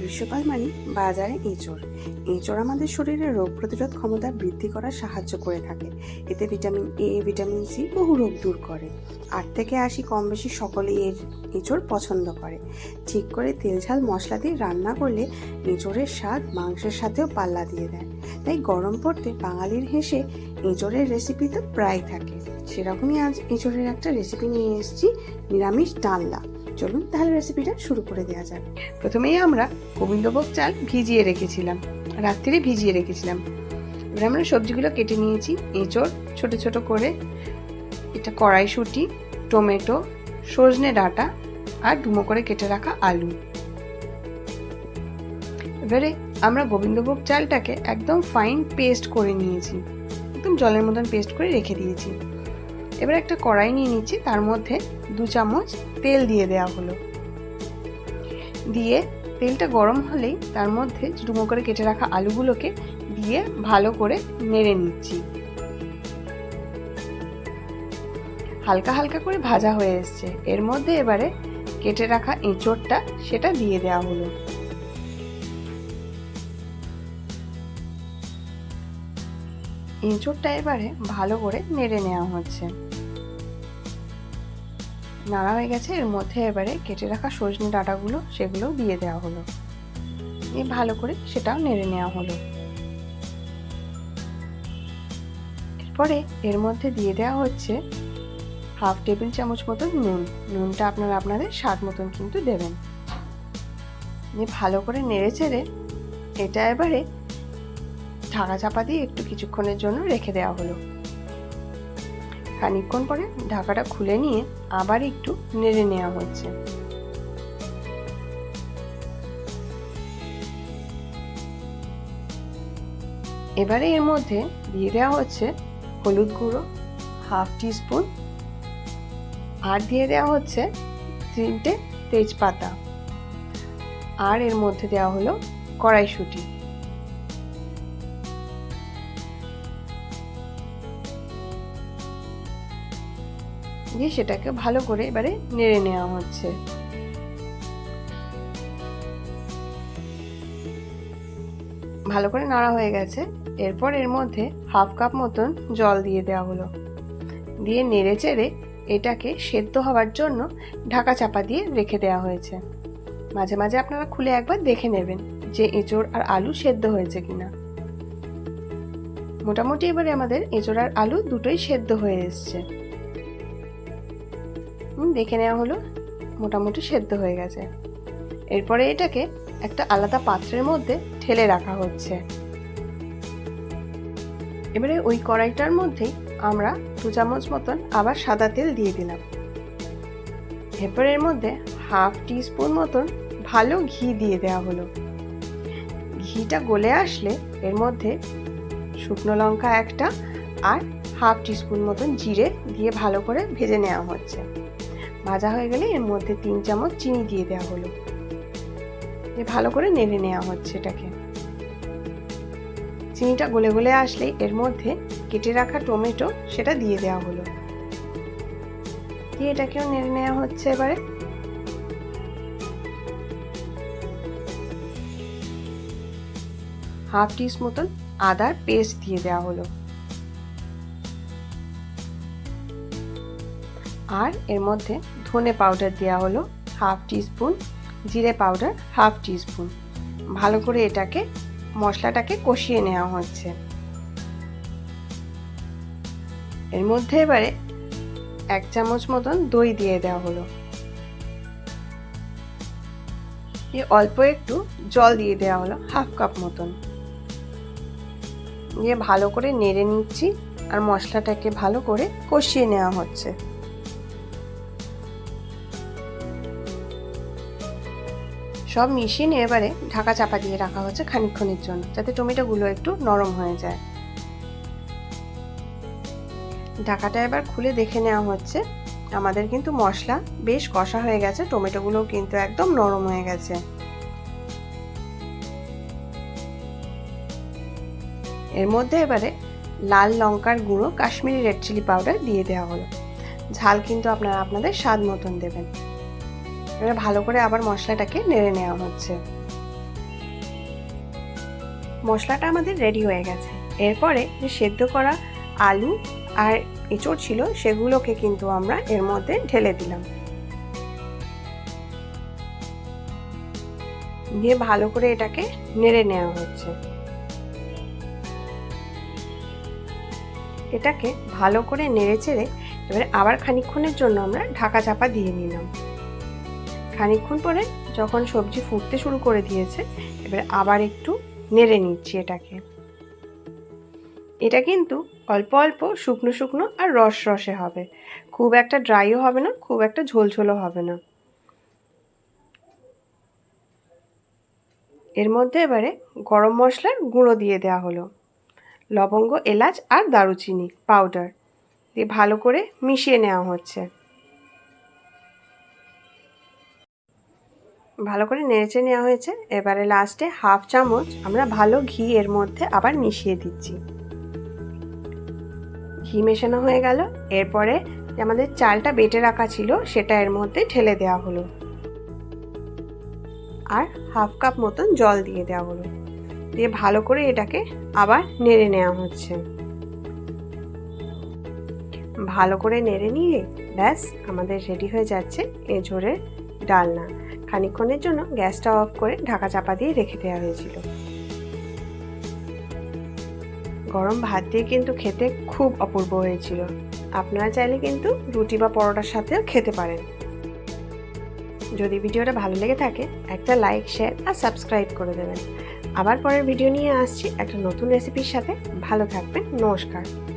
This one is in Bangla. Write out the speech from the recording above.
গ্রীষ্মকাল মানে বাজারে এঁচড় এঁচড় আমাদের শরীরে রোগ প্রতিরোধ ক্ষমতা বৃদ্ধি করার সাহায্য করে থাকে। এতে ভিটামিন এ ভিটামিন সি বহু রোগ দূর করে। আট থেকে আশি কম বেশি সকলেই এর এঁচড় পছন্দ করে। ঠিক করে তেল ঝাল মশলা দিয়ে রান্না করলে এঁচড়ের স্বাদ মাংসের সাথেও পাল্লা দিয়ে দেয়। তাই গরম পড়তে বাঙালির হেসে এঁচড়ের রেসিপি তো প্রায় থাকে। সেরকমই আজ এঁচড়ের একটা রেসিপি নিয়ে এসেছি, নিরামিষ ডালনা। চলুন তাহলে রেসিপিটা শুরু করে দেওয়া যাক। প্রথমেই আমরা গোবিন্দভোগ চাল ভিজিয়ে রেখেছিলাম রাত্রিরে ভিজিয়ে রেখেছিলাম। এবার আমরা সবজিগুলো কেটে নিয়েছি, এঁচড় ছোট ছোট করে, এটা কড়াইশুঁটি, টমেটো, সজনে ডাঁটা আর ডুমো করে কেটে রাখা আলু। এবারে আমরা গোবিন্দভোগ চালটাকে একদম ফাইন পেস্ট করে নিয়েছি। একদম জলের মতন পেস্ট করে রেখে দিয়েছি। এবার একটা কড়াই নিয়ে নিচ্ছি, তার মধ্যে দু চামচ তেল দিয়ে দেওয়া হলো। দিয়ে তেলটা গরম হলেই তার মধ্যে ডুমো করে কেটে রাখা আলুগুলোকে দিয়ে ভালো করে নেড়ে নিচ্ছি। হালকা হালকা করে ভাজা হয়ে এসছে। এর মধ্যে এবারে কেটে রাখা এঁচড়টা, সেটা দিয়ে দেওয়া হলো। এঁচড়টা এবারে ভালো করে নেড়ে নেওয়া হচ্ছে। নাড়া হয়ে গেছে, এর মধ্যে এবারে কেটে রাখা সজনে ডাঁটাগুলো সেগুলো দিয়ে দেওয়া হলো। দিয়ে ভালো করে সেটাও নেড়ে নেওয়া হলো। এরপরে এর মধ্যে দিয়ে দেওয়া হচ্ছে হাফ টেবিল চামচ মতন নুন। নুনটা আপনারা আপনাদের স্বাদ মতন কিন্তু দেবেন। দিয়ে ভালো করে নেড়ে চেড়ে এটা এবারে ঢাকা চাপা দিয়ে একটু কিছুক্ষণের জন্য রেখে দেওয়া হলো। খানিকক্ষণ পরে ঢাকাটা খুলে নিয়ে আবার একটু নেড়ে নেওয়া হচ্ছে। এবারে এর মধ্যে দিয়ে দেওয়া হচ্ছে হলুদ গুঁড়ো, হাফ টিস্পুন, আর দিয়ে দেওয়া হচ্ছে তিনটে তেজপাতা। আর এর মধ্যে দেওয়া হলো কড়াইশুঁটি। দিয়ে সেটাকে ভালো করে এবারে নেড়ে নেওয়া হচ্ছে। ভালো করে নাড়া হয়ে গেছে। এরপর এর মধ্যে হাফ কাপ মতন জল দিয়ে দেওয়া হলো। দিয়ে নেড়ে চেড়ে এটাকে সেদ্ধ হওয়ার জন্য ঢাকা চাপা দিয়ে রেখে দেওয়া হয়েছে। মাঝে মাঝে আপনারা খুলে একবার দেখে নেবেন যে এঁচড় আর আলু সেদ্ধ হয়েছে কিনা। মোটামুটি এবারে আমাদের এঁচড় আর আলু দুটোই সেদ্ধ হয়ে এসছে। দেখে নেওয়া হলো, মোটামুটি সেদ্ধ হয়ে গেছে। এরপরে এটাকে একটা আলাদা পাত্রের মধ্যে ঠেলে রাখা হচ্ছে। এবারে ওই কড়াইটার মধ্যেই আমরা দু চামচ মতন আবার সাদা তেল দিয়ে দিলাম। এরপর এর মধ্যে হাফ টিস্পুন মতন ভালো ঘি দিয়ে দেওয়া হলো। ঘিটা গলে আসলে এর মধ্যে শুকনো লঙ্কা একটা আর হাফ টিস্পুন মতন জিরে দিয়ে ভালো করে ভেজে নেওয়া হচ্ছে। ভাজা হয়ে গেলে এর মধ্যে তিন চামচ চিনি দিয়ে দেওয়া হলো। দিয়ে ভালো করে নেড়ে নেওয়া হচ্ছে এটাকে। চিনিটা গলে গলে আসলে এর মধ্যে কেটে রাখা টমেটো সেটা দিয়ে দেওয়া হলো। দিয়ে এটাকেও নেড়ে নেওয়া হচ্ছে এবারে। হাফ টিস মতন আদার পেস্ট দিয়ে দেওয়া হলো। আর এর মধ্যে ধনে পাউডার দেওয়া হলো হাফ টিস্পুন জিরে পাউডার হাফ টিস্পুন ভালো করে এটাকে, মশলাটাকে কষিয়ে নেওয়া হচ্ছে। এর মধ্যে এবারে এক চামচ মতন দই দিয়ে দেওয়া হলো। দিয়ে অল্প একটু জল দিয়ে দেওয়া হলো হাফ কাপ মতন। দিয়ে ভালো করে নেড়ে নিচ্ছি আর মশলাটাকে ভালো করে কষিয়ে নেওয়া হচ্ছে। সব মিশিয়ে নিয়ে এবারে ঢাকা চাপা দিয়ে রাখা হচ্ছে খানিকক্ষণের জন্য, যাতে টমেটোগুলো একটু নরম হয়ে যায়। ঢাকাটা এবার খুলে দেখে নেওয়া হচ্ছে। আমাদের কিন্তু মশলা বেশ কষা হয়ে গেছে, টমেটোগুলোও কিন্তু একদম নরম হয়ে গেছে। এর মধ্যে এবারে লাল লঙ্কার গুঁড়ো, কাশ্মীরি রেড চিলি পাউডার দিয়ে দেওয়া হলো। ঝাল কিন্তু আপনারা আপনাদের স্বাদ মতন দেবেন। এবার ভালো করে আবার মশলাটাকে নেড়ে নেওয়া হচ্ছে। মশলাটা আমাদের রেডি হয়ে গেছে। এরপরে যে সেদ্ধ করা আলু আর এঁচড় ছিল, সেগুলোকে কিন্তু আমরা এর মধ্যে ঢেলে দিলাম। দিয়ে ভালো করে এটাকে নেড়ে নেওয়া হচ্ছে। এটাকে ভালো করে নেড়ে চেড়ে এবারে আবার খানিকক্ষণের জন্য আমরা ঢাকা চাপা দিয়ে নিলাম। খানিকক্ষণ পরে যখন সবজি ফুটতে শুরু করে দিয়েছে, এবারে আবার একটু নেড়ে নিচ্ছি এটাকে। এটা কিন্তু অল্প অল্প শুকনো শুকনো আর রস রসে হবে। খুব একটা ড্রাইও হবে না, খুব একটা ঝোলঝোলও হবে না। এর মধ্যে এবারে গরম মশলার গুঁড়ো দিয়ে দেওয়া হলো। লবঙ্গ, এলাচ আর দারুচিনি পাউডার দিয়ে ভালো করে মিশিয়ে নেওয়া হচ্ছে। ভালো করে নেড়েচে নেওয়া হয়েছে। এবারে লাস্টে হাফ চামচ আমরা ভালো ঘি এর মধ্যে আবার মিশিয়ে দিচ্ছি। ঘি মেশানো হয়ে গেল। এরপরে আমাদের চালটা বেটে রাখা ছিল, সেটা এর মধ্যে ঢেলে দেওয়া হলো। আর হাফ কাপ মতন জল দিয়ে দেওয়া হলো। দিয়ে ভালো করে এটাকে আবার নেড়ে নেওয়া হচ্ছে। ভালো করে নেড়ে নিয়ে ব্যাস আমাদের রেডি হয়ে যাচ্ছে এঁচড়ের ডালনা। খানিকক্ষণের জন্য গ্যাসটা অফ করে ঢাকা চাপা দিয়ে রেখে দেওয়া হয়েছিল। গরম ভাত দিয়ে কিন্তু খেতে খুব অপূর্ব হয়েছিল। আপনারা চাইলে কিন্তু রুটি বা পরোটার সাথেও খেতে পারেন। যদি ভিডিওটা ভালো লেগে থাকে, একটা লাইক, শেয়ার আর সাবস্ক্রাইব করে দেবেন। আবার পরের ভিডিও নিয়ে আসছি একটা নতুন রেসিপির সাথে। ভালো থাকবেন, নমস্কার।